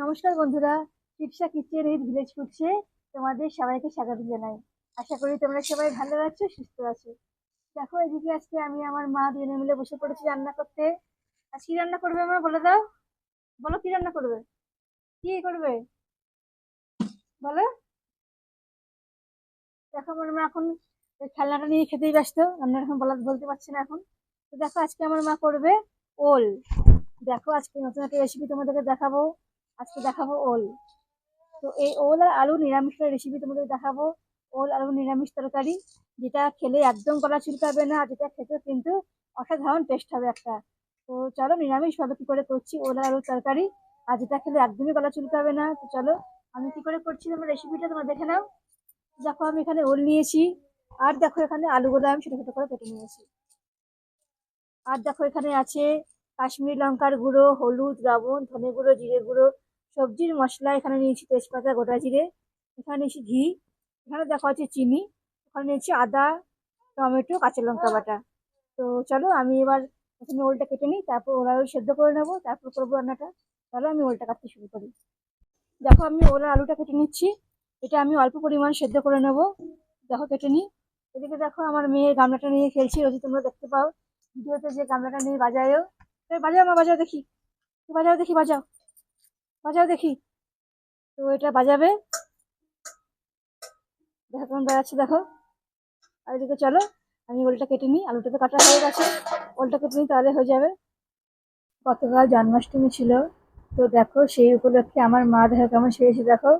নমস্কার বন্ধুরা চিপসা কিচেন এই ভিলেজ ফুডসে তোমাদের সবাইকে স্বাগত জানাই। আশা করি তোমরা সবাই ভালো আছো, সুস্থ আছো। দেখো, এদিকে আজকে আমি আমার মা দুজনে মিলে বসে পড়েছি রান্না করতে। আজ কি রান্না করবে আমার বলে দাও। বলো, কি রান্না করবে? কি করবে? বলো। দেখো, আমার মা এখন খেলনাটা নিয়ে খেতেই ব্যস্ত। রান্না এখন বলা, বলতে পারছি না এখন। তো দেখো, আজকে আমার মা করবে ওল। দেখো, আজকে নতুন একটা রেসিপি তোমাদেরকে দেখাবো। আজকে দেখাবো ওল। তো এই ওল আর আলু নিরামিষের রেসিপি তোমাদের দেখাবো। ওল আলু নিরামিষ তরকারি, যেটা খেলে একদম গলা চুলকাবে না যেটা খেতে কিন্তু অসাধারণ টেস্ট হবে একটা। তো চলো নিরামিষ নিরামিষভাবে কী করে করছি ওল আর আলুর তরকারি, আর যেটা খেলে একদমই গলা চুলকাবে না। তো চলো আমি কী করে করছি তোমার রেসিপিটা তোমরা দেখে নাও। দেখো আমি এখানে ওল নিয়েছি, আর দেখো এখানে আলুগুলো আমি ছোটো ছোটো করে কেটে নিয়েছি। আর দেখো এখানে আছে কাশ্মীরি লঙ্কার গুঁড়ো, হলুদ, লবণ, ধনে গুঁড়ো, জিরে গুঁড়ো সবজির মশলা এখানে নিয়েছি তেজপাতা, গোটা জিরে, এখানে নিয়েছি ঘি, এখানে দেখা আছে চিনি, এখানে নিয়েছি আদা, টমেটো, কাঁচা লঙ্কা বাটা। তো চলো আমি এবার প্রথমে ওলটা কেটে নিই, তারপর ওলা আলু সেদ্ধ করে নেব, তারপর করব রান্নাটা। তাহলে আমি ওলটা কাটতে শুরু করি। দেখো আমি ওলা আলুটা কেটে নিচ্ছি, এটা আমি অল্প পরিমাণ সেদ্ধ করে নেব। দেখো কেটে নিই। এদিকে দেখো আমার মেয়ে গামলাটা নিয়ে খেলছি রোজ তোমরা দেখতে পাও। ভিডিওতে যে গামলাটা নিয়ে বাজায়ও। বাজাও মা, বাজাও দেখি। বাজাও দেখি, বাজাও। বাজাও দেখি। তো এটা বাজাবে। দেখো কেমন বাজাচ্ছে, দেখো। আর এদিকে চলো, আমি ওলটা কেটে নিই। আলুটা তো কাটা হয়ে গেছে। ওলটা কেটে নিই, তাহলে হয়ে যাবে। গতকাল জন্মাষ্টমী ছিল। তো দেখো, সেই উপলক্ষে আমার মা দেখো কেমন সেরেছে দেখো।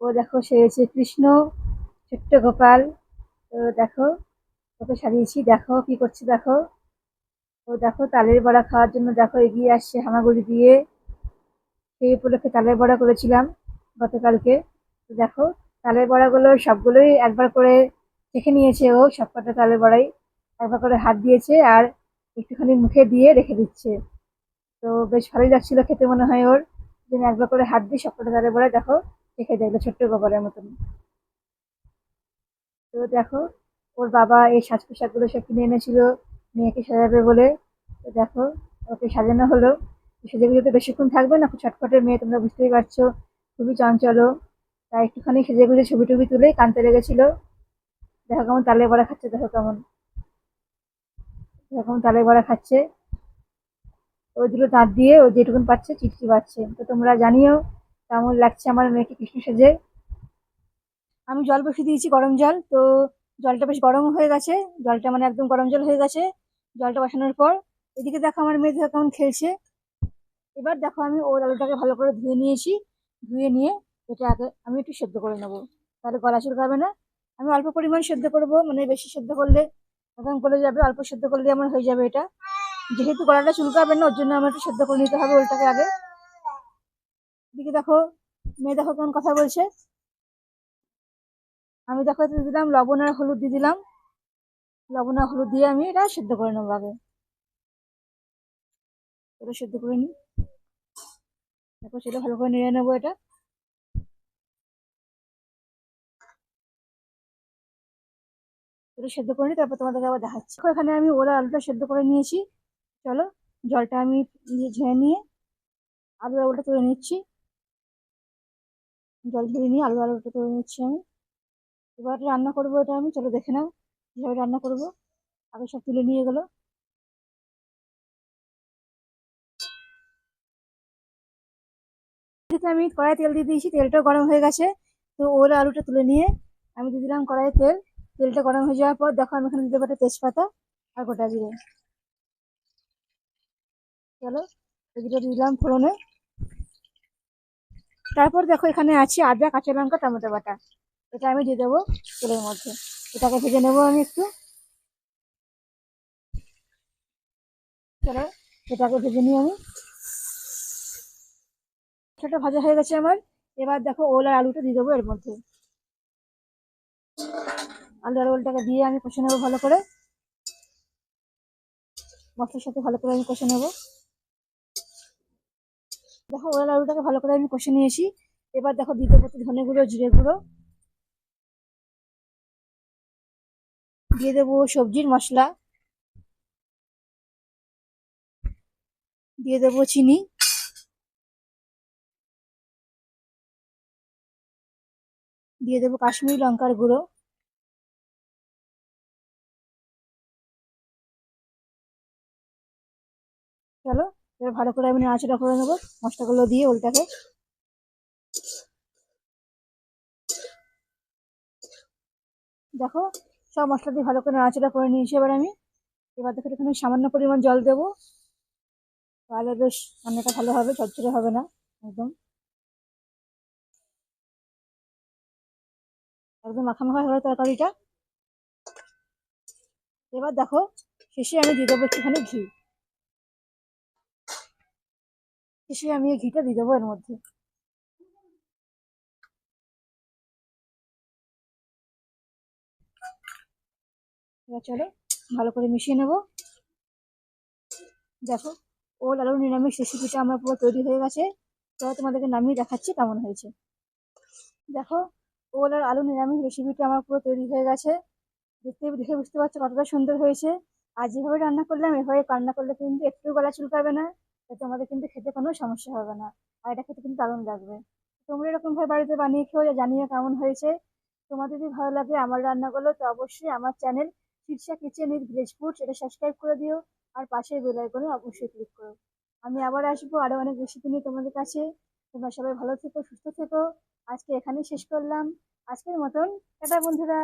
ও দেখো সেরেছে কৃষ্ণ, ছোট্ট গোপাল। তো দেখো, ওকে সাজিয়েছি। দেখো কি করছে, দেখো। ও দেখো, তালের বড়া খাওয়ার জন্য দেখো এগিয়ে আসছে হামাগুড়ি দিয়ে। সেই উপলক্ষে তালের বড়া করেছিলাম গতকালকে। দেখো, তালের বড়াগুলো সবগুলোই একবার করে চেখে নিয়েছে ও সব কটা তালের বড়াই। একবার করে হাত দিয়েছে আর একটুখানি মুখে দিয়ে রেখে দিচ্ছে। তো বেশ ভালোই লাগছিল খেতে মনে হয় ওর। যেন একবার করে হাত দিয়ে সব কটা তালের বড়াই দেখো রেখে দেখল ছোট্ট গোবরের মতন। তো দেখো, ওর বাবা এই সাজ পোশাকগুলো সব কিনে এনেছিল, মেয়েকে সাজাবে বলে। তো দেখো, ওকে সাজানো হলো। সেজে তো বেশিক্ষণ থাকবে না, খুব ছটফটের মেয়ে, তোমরা বুঝতেই পারছ। খুবই চঞ্চলো তাই একটুখানি সেজে গুজে ছবি টবি তুলে কানতে লেগেছিল। দেখো কেমন তালে বড়া খাচ্ছে, দেখো কেমন। দেখো কেমন তালে বড়া খাচ্ছে। ওই দুটো দাঁত দিয়ে ও যেটুকুন পাচ্ছে চিটকি পাচ্ছে। তো তোমরা জানিও কেমন লাগছে আমার মেয়েকে কৃষ্ণ সেজে। আমি জল বসিয়ে দিয়েছি গরম জল, তো জলটা বেশ গরম হয়ে গেছে। জলটা মানে একদম গরম জল হয়ে গেছে। জলটা বসানোর পর এদিকে দেখো আমার মেয়ে দেখো কেমন খেলছে। এবার দেখো আমি ওর আলুটাকে ভালো করে ধুয়ে নিয়েছি। ধুয়ে নিয়ে এটা আগে আমি একটু সেদ্ধ করে নেব। তাহলে গলা চুলকাবে না। আমি অল্প পরিমাণ সেদ্ধ করব মানে বেশি সেদ্ধ করলে একদম গলে যাবে, অল্প সেদ্ধ করলে আমার হয়ে যাবে এটা। যেহেতু গলাটা চুলকাবে না, ওর জন্য আমার একটু সেদ্ধ করে নিতে হবে ওলটাকে আগে। দিকে দেখো, মেয়ে দেখো কেমন কথা বলছে। আমি দেখো দিয়ে দিলাম লবণ আর হলুদ দিয়ে দিলাম। লবণ আর হলুদ দিয়ে আমি এটা সেদ্ধ করে নেব আগে। এটা সেদ্ধ করে নিই। তারপর সেটা ভালো করে নেড়ে নেব এটা। সেদ্ধ করে নিই তারপর তোমাদেরকে আবার দেখাচ্ছি। দেখো, এখানে আমি ওরা আলুটা সেদ্ধ করে নিয়েছি। চলো জলটা আমি নিয়ে ঝেড়ে নিয়ে আলু আলুটা তুলে নিচ্ছি। জল ঝেড়ে নিয়ে আলু আলুটা তুলে নিচ্ছি আমি। এবার রান্না করব এটা আমি চলো দেখে নাও কীভাবে রান্না করব। আগে সব তুলে নিয়ে গেলো। আমি কড়াই তেল দিয়ে দিয়েছি তেলটাও গরম হয়ে গেছে। তো ওর আলুটা তুলে নিয়ে আমি দিয়ে দিলাম কড়াইয়ে তেল। তেলটা গরম হয়ে যাওয়ার পর দেখো আমি এখানে দিতে পারি তেজপাতা আর গোটা জিরে। চলো দিয়ে দিলাম ফোড়নে। তারপর দেখো এখানে আছে আদা, কাঁচা লঙ্কা, টমেটো বাটা। এটা আমি দিয়ে দেবো তেলের মধ্যে। এটাকে ভেজে নেব আমি একটু। চলো, এটাকে ভেজে নিই আমি। সেটা ভাজা হয়ে গেছে আমার। এবার দেখো ওল আর আলুটা দিয়ে দেবো এর মধ্যে। আলু আর ওলটাকে দিয়ে আমি কষে নেব ভালো করে। মশলার সাথে ভালো করে আমি কষে নেব। দেখো ওল আলুটাকে ভালো করে আমি কষে নিয়েছি। এবার দেখো দিতে পারছি ধনে গুঁড়ো, জিরে গুঁড়ো। দিয়ে দেবো সবজির মশলা। দিয়ে দেবো চিনি। দিয়ে দেবো কাশ্মীরি লঙ্কার গুঁড়ো। চলো, এবার ভালো করে আমি নাড়াচাড়া করে নেব, মশলাগুলো দিয়ে ওলটাকে। দেখো, সব মশলা দিয়ে ভালো করে নাড়াচাড়া করে নিয়েছি এবার আমি। এবার দেখো এখানে সামান্য পরিমাণ জল দেবো। তাহলে বেশ, রান্নাটা ভালো হবে, ঝরঝরে হবে না, একদম। একদম মাখা মাখা হবে তরকারিটা। এবার দেখো, শেষে আমি দিয়ে দেবো একটুখানি ঘি। শেষে আমি এই ঘিটা দিয়ে দেবো এর মধ্যে। এবার চলো, ভালো করে মিশিয়ে নেব। দেখো, ওল আলু নিরামিষ রেসিপিটা আমার পুরো তৈরি হয়ে গেছে। তোমাদেরকে নামিয়ে দেখাচ্ছি কেমন হয়েছে। দেখো ওল আর আলু নিরামিষ রেসিপিটা আমার পুরো তৈরি হয়ে গেছে। দেখতে, দেখে বুঝতে পারছ কতটা সুন্দর হয়েছে। আর যেভাবে রান্না করলাম, এভাবে রান্না করলে কিন্তু একটু গলা চুলকাবে না তো তোমাদের কিন্তু খেতে কোনো সমস্যা হবে না। আর এটা খেতে কিন্তু দারুণ লাগবে। তোমরা এরকমভাবে বাড়িতে বানিয়ে খেও জানিয়ে কেমন হয়েছে। তোমাদের যদি ভালো লাগে আমার রান্নাগুলো, তো অবশ্যই আমার channel Shirsha kitchen with village foods এটা সাবস্ক্রাইব করে দিও। আর পাশের বেল আইকনে অবশ্যই ক্লিক করো। আমি আবার আসব আরও অনেক রেসিপি নিয়ে তোমাদের কাছে। তোমরা সবাই ভালো থেকো, সুস্থ থেকো। আজকে এখানেই শেষ করলাম। আজকের মতন টাটা বন্ধুরা।